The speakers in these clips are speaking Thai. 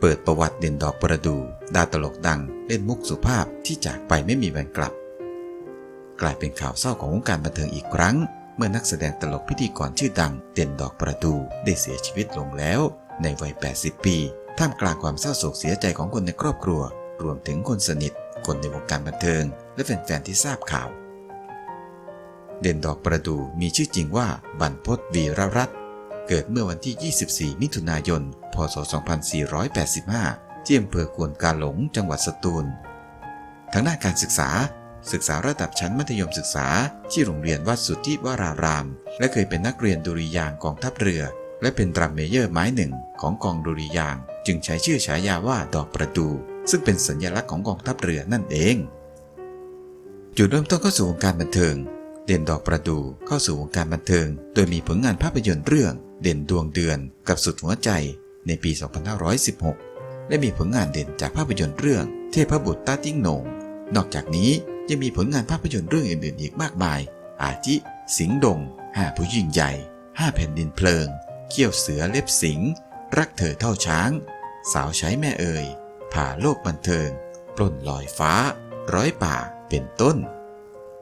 เปิดประวัติเด่นดอกประดูดาตลกดัง เล่นมุกสุภาพที่จากไปไม่มีวันกลับ กลายเป็นข่าวเศร้าของวงการบันเทิงอีกครั้ง เมื่อนักแสดงตลกพิธีกรชื่อดัง เด่นดอกประดูได้เสียชีวิตลงแล้ว ในวัย 80 ปี ท่ามกลางความเศร้าโศกเสียใจของคนในครอบครัว รวมถึงคนสนิท คนในวงการบันเทิง และแฟนๆที่ทราบข่าว เด่นดอกประดูมีชื่อจริงว่าบรรพตวีรรัตน์ เกิดเมื่อวันที่ 24 มิถุนายน พศ 2485 ที่อำเภอควนกาหลง จังหวัดสตูล ทางด้านการศึกษา ศึกษาระดับชั้นมัธยมศึกษา ที่โรงเรียนวัดสุทธิวราราม และเคยเป็นนักเรียนดุริยางกองทัพเรือ และเป็นดรัมเมเยอร์ไม้หนึ่งของกองดุริยาง จึงใช้ชื่อฉายาว่าดอกประดูซึ่งเป็นสัญลักษณ์ของกองทัพเรือนั่นเอง จุดเริ่มต้นเข้าสู่วงการบันเทิง เด่นดอกประดูเข้าสู่วงการบันเทิง โดยมีผลงานภาพยนตร์เรื่อง เด่นดวงเดือนกับสุดหัวใจในปี 2516 และมีผลงานเด่นจากภาพยนตร์เรื่อง เทพบุตรต้าติ้งโหนง นอกจากนี้ยังมีผลงานภาพยนตร์เรื่องอื่นๆ อีกมากมาย อาทิ สิงดงห้าผู้ยิ่งใหญ่ห้าแผ่นดินเพลิง เขี้ยวเสือเล็บสิง รักเธอเท่าช้าง สาวใช้แม่เอ่ยผ่าโลกบันเทิง ปล้นลอยฟ้า ร้อยป่า เป็นต้น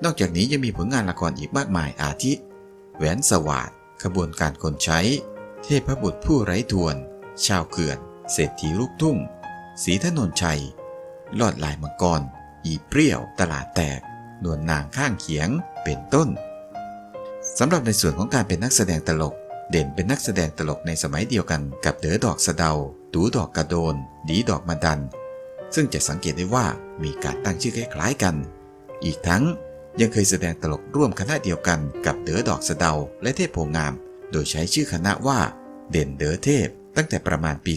นอกจากนี้ยังมีผลงานละครอีกมากมายอาทิ แหวนสวาดขบวนการคนใช้ เทพบุตรผู้ไร้ทวน ชาวเขื่อน เศรษฐีลูกทุ่งสีถนนชัย ลอดลายมังกร อีเปรี้ยว ตลาดแตก นวลนางข้างเขียง เป็นต้น สำหรับในส่วนของการเป็นนักแสดงตลก เด่นเป็นนักแสดงตลกในสมัยเดียวกันกับเด๋อดอกสะเดา ตูดอกกระโดน ดีดอกมาดัน ซึ่งจะสังเกตได้ว่ามีการตั้งชื่อคล้ายๆกัน อีกทั้ง ยังเคยแสดงตลกร่วมคณะเดียวกันกับเด๋อดอกสะเดาและเทพโพงาม โดยใช้ชื่อคณะว่า เด่นเด๋อเทพ ตั้งแต่ประมาณปี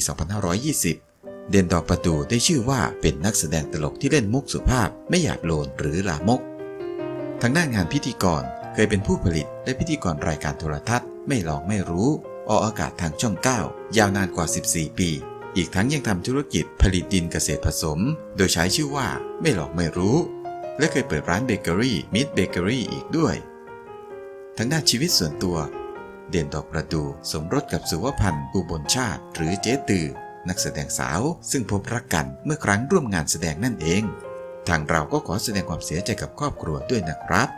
2520 เด่นดอกประตูได้ชื่อว่าเป็นนักแสดงตลกที่เล่นมุกสุภาพไม่หยาบโลนหรือลามก ทางด้านงานพิธีกรเคยเป็นผู้ผลิตและพิธีกรรายการโทรทัศน์ ไม่ลองไม่รู้ ออกอากาศทางช่อง 9 ยาวนานกว่า 14 ปี อีกทั้งยังทำธุรกิจผลิตดินเกษตรผสม โดยใช้ชื่อว่าไม่หลอกไม่รู้ และเคยเปิดร้านเบเกอรี่มิดเบเกอรี่อีกด้วย ทางด้านชีวิตส่วนตัว เด่นดอกประดูสมรสกับสุวพันธ์อุบลชาติ หรือเจ๊ตือ นักแสดงสาว ซึ่งพบรักกันเมื่อครั้งร่วมงานแสดงนั่นเอง ทางเราก็ขอแสดงความเสียใจกับครอบครัวด้วยนะครับ